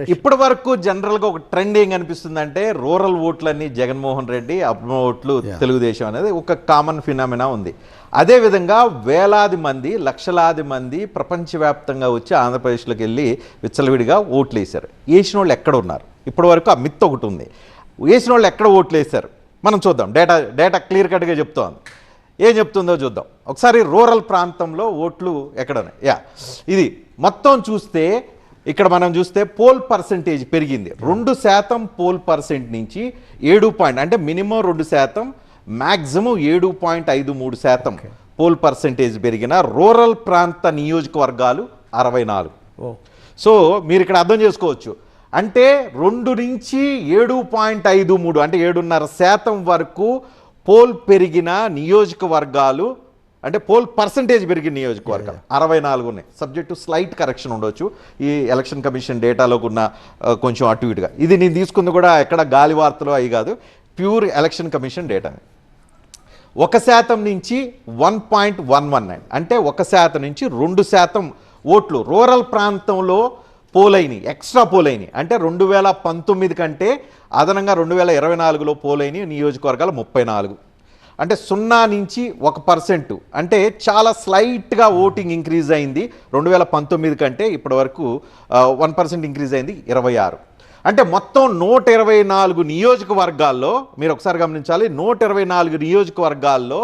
ఇప్పటి వరకు జనరల్గా ఒక ట్రెండ్ ఏం కనిపిస్తుందంటే రూరల్ ఓట్లన్నీ జగన్మోహన్ రెడ్డి అర్బన్ ఓట్లు తెలుగుదేశం అనేది ఒక కామన్ ఫినామినా ఉంది. అదే విధంగా వేలాది మంది లక్షలాది మంది ప్రపంచవ్యాప్తంగా వచ్చి ఆంధ్రప్రదేశ్లోకి వెళ్ళి విచ్చలవిడిగా ఓట్లు వేశారు వేసిన వాళ్ళు ఎక్కడ ఉన్నారు? ఇప్పటి వరకు ఆ మిత్ ఒకటి ఉంది. వేసిన వాళ్ళు ఎక్కడ ఓట్లు వేశారు మనం చూద్దాం. డేటా డేటా క్లియర్ కట్గా చెప్తోంది. ఏం చెప్తుందో చూద్దాం. ఒకసారి రూరల్ ప్రాంతంలో ఓట్లు ఎక్కడ ఉన్నాయి యా ఇది మొత్తం చూస్తే ఇక్కడ మనం చూస్తే పోల్ పర్సంటేజ్ పెరిగింది. రెండు శాతం పోల్ పర్సెంట్ నుంచి ఏడు పాయింట్ అంటే మినిమం రెండు శాతం మ్యాక్సిమం ఏడు పాయింట్ ఐదు మూడు శాతం పోల్ పర్సంటేజ్ పెరిగిన రూరల్ ప్రాంత నియోజకవర్గాలు అరవై నాలుగు. సో మీరు ఇక్కడ అర్థం చేసుకోవచ్చు. అంటే రెండు నుంచి ఏడు పాయింట్ ఐదు మూడు అంటే ఏడున్నర శాతం వరకు పోల్ పెరిగిన నియోజకవర్గాలు అంటే పోల్ పర్సంటేజ్ పెరిగిన నియోజకవర్గాలు అరవై నాలుగు ఉన్నాయి. సబ్జెక్టు స్లైట్ కరెక్షన్ ఉండొచ్చు. ఈ ఎలక్షన్ కమిషన్ డేటాలోకి ఉన్న కొంచెం అటు ఇటుగా. ఇది నేను తీసుకుంది కూడా ఎక్కడ గాలి వార్తలు అవి కాదు. ప్యూర్ ఎలక్షన్ కమిషన్ డేటా ఒక శాతం నుంచి one point one one nine. అంటే ఒక శాతం నుంచి రెండు శాతం ఓట్లు రూరల్ ప్రాంతంలో పోలైనవి ఎక్స్ట్రా పోలైనవి అంటే రెండు వేల పంతొమ్మిది కంటే అదనంగా రెండు వేల ఇరవై నాలుగులో పోలైనవి నియోజకవర్గాలు ముప్పై నాలుగు. అంటే సున్నా నుంచి ఒక పర్సెంట్. అంటే చాలా స్లైట్గా ఓటింగ్ ఇంక్రీజ్ అయింది. రెండు వేల పంతొమ్మిది కంటే ఇప్పటి వరకు వన్ పర్సెంట్ ఇంక్రీజ్ అయింది ఇరవై ఆరు. అంటే మొత్తం నూట ఇరవై నాలుగు నియోజకవర్గాల్లో మీరు ఒకసారి గమనించాలి నూట ఇరవై నాలుగు నియోజకవర్గాల్లో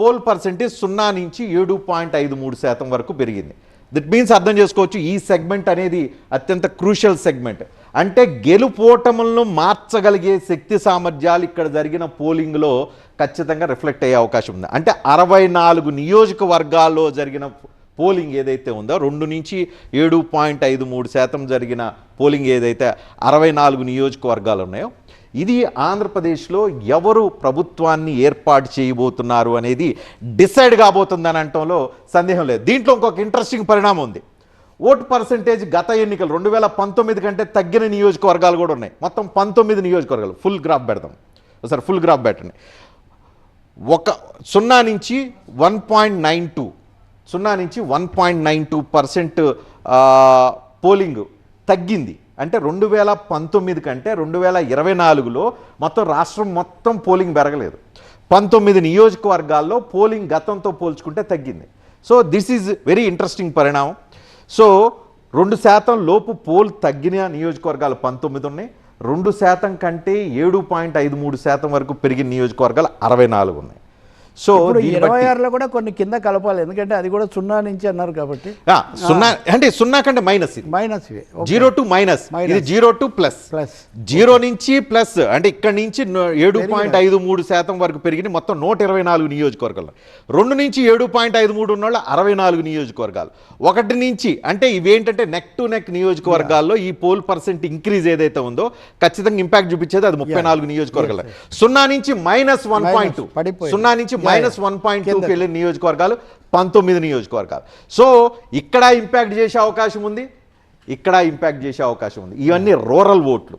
పోల్ పర్సెంటేజ్ సున్నా నుంచి ఏడు పాయింట్ ఐదు మూడు శాతం వరకు పెరిగింది. దిట్ మీన్స్ అర్థం చేసుకోవచ్చు ఈ సెగ్మెంట్ అనేది అత్యంత క్రూషియల్ సెగ్మెంట్ అంటే గెలుపోటములను మార్చగలిగే శక్తి సామర్థ్యాలు ఇక్కడ జరిగిన పోలింగ్లో ఖచ్చితంగా రిఫ్లెక్ట్ అయ్యే అవకాశం ఉంది. అంటే అరవై నాలుగు నియోజకవర్గాల్లో జరిగిన పోలింగ్ ఏదైతే ఉందో రెండు నుంచి ఏడు పాయింట్ ఐదు మూడు శాతం జరిగిన పోలింగ్ ఏదైతే అరవై నాలుగు నియోజకవర్గాలు ఉన్నాయో ఇది ఆంధ్రప్రదేశ్లో ఎవరు ప్రభుత్వాన్ని ఏర్పాటు చేయబోతున్నారు అనేది డిసైడ్ కాబోతుందని అనటంలో సందేహం లేదు. దీంట్లో ఇంకొక ఇంట్రెస్టింగ్ పరిణామం ఉంది. ఓటు పర్సంటేజ్ గత ఎన్నికలు రెండు వేల పంతొమ్మిది కంటే తగ్గిన నియోజకవర్గాలు కూడా ఉన్నాయి. మొత్తం పంతొమ్మిది నియోజకవర్గాలు. ఫుల్ గ్రాఫ్ పెడదాం. ఒకసారి ఫుల్ గ్రాఫ్ పెట్టండి. ఒక సున్నా నుంచి వన్ పాయింట్ నైన్ టూ. సున్నా నుంచి one point nine two percent polling తగ్గింది. అంటే రెండు వేల పంతొమ్మిది కంటే రెండు వేల ఇరవై నాలుగులో మొత్తం రాష్ట్రం మొత్తం పోలింగ్ పెరగలేదు. పంతొమ్మిది నియోజకవర్గాల్లో పోలింగ్ గతంతో పోల్చుకుంటే తగ్గింది. So this is very interesting పరిణామం. సో రెండు శాతం లోపు పోల్ తగ్గిన నియోజకవర్గాలు పంతొమ్మిది ఉన్నాయి. రెండు శాతం కంటే ఏడు పాయింట్ ఐదు మూడు శాతం వరకు పెరిగిన నియోజకవర్గాలు అరవై నాలుగు ఉన్నాయి. సో ఇరవై ఆరులో కూడా కొన్ని కింద కలపాలి. ఎందుకంటే అది కూడా సున్నా నుంచి అన్నారు కాబట్టి. సున్నా అంటే సున్నా కంటే minus minus. Zero to minus. ఇది zero to plus. Plus. Zero నుంచి ప్లస్. అంటే ఇక్కడ నుంచి ఏడు పాయింట్ ఐదు మూడు శాతం వరకు పెరిగిన మొత్తం నూట ఇరవై నాలుగు నియోజకవర్గాలు. రెండు నుంచి ఏడు పాయింట్ ఐదు మూడు ఉన్న వాళ్ళు అరవై నాలుగు నియోజకవర్గాలు. ఒకటి నుంచి అంటే ఇవేంటంటే నెక్ టు నెక్ నియోజకవర్గాల్లో ఈ పోల్ పర్సెంట్ ఇంక్రీజ్ ఏదైతే ఉందో ఖచ్చితంగా ఇంపాక్ట్ చూపించేది అది ముప్పై నాలుగు నియోజకవర్గాలు. సున్నా నుంచి మైనస్ వన్ పాయింట్. సున్నా నుంచి మైనస్. One point. టూకి వెళ్ళిన నియోజకవర్గాలు పంతొమ్మిది నియోజకవర్గాలు సో ఇక్కడ ఇంపాక్ట్ చేసే అవకాశం ఉంది ఇక్కడ ఇంపాక్ట్ చేసే అవకాశం ఉంది ఇవన్నీ రూరల్ ఓట్లు